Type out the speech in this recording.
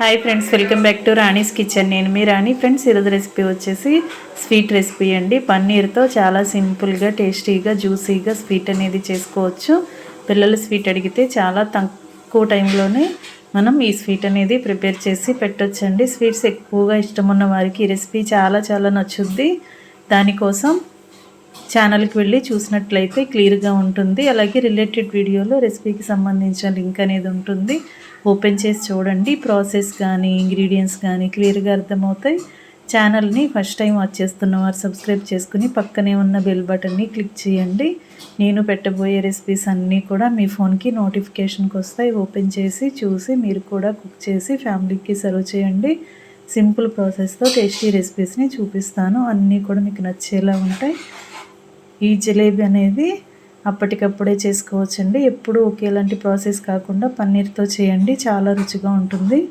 Hi friends welcome back to Rani's kitchen నేను మీ Rani. Friends ఈరోజు రెసిపీ వచ్చేసి స్వీట్ రెసిపీ అండి. పన్నీర్తో చాలా సింపుల్గా టేస్టీగా జ్యూసీగా స్వీట్ అనేది చేసుకోవచ్చు. పిల్లలు స్వీట్ అడిగితే చాలా తక్కువ టైంలోనే మనం ఈ స్వీట్ అనేది ప్రిపేర్ చేసి పెట్టొచ్చండి. స్వీట్స్ ఎక్కువగా ఇష్టం ఉన్న వారికి ఈ రెసిపీ చాలా చాలా నచ్చుద్ది. దానికోసం ఛానల్కి వెళ్ళి చూసినట్లయితే క్లియర్గా ఉంటుంది. అలాగే రిలేటెడ్ వీడియోలో రెసిపీకి సంబంధించిన లింక్ అనేది ఉంటుంది. ఓపెన్ చేసి చూడండి. ప్రాసెస్ కానీ ఇంగ్రీడియంట్స్ కానీ క్లియర్గా అర్థమవుతాయి. ఛానల్ని ఫస్ట్ టైం వాచ్ చేస్తున్న వారు సబ్స్క్రైబ్ చేసుకుని పక్కనే ఉన్న బెల్ బటన్ని క్లిక్ చేయండి. నేను పెట్టబోయే రెసిపీస్ అన్నీ కూడా మీ ఫోన్కి నోటిఫికేషన్కి వస్తాయి. ఓపెన్ చేసి చూసి మీరు కూడా కుక్ చేసి ఫ్యామిలీకి సర్వ్ చేయండి. సింపుల్ ప్రాసెస్తో టేస్టీ రెసిపీస్ని చూపిస్తాను. అన్నీ కూడా మీకు నచ్చేలా ఉంటాయి. ఈ జిలేబీ అనేది అప్పటికప్పుడే చేసుకోవచ్చండి. ఎప్పుడు ఒకేలాంటి ప్రాసెస్ కాకుండా పన్నీర్తో చేయండి. చాలా రుచిగా ఉంటుంది.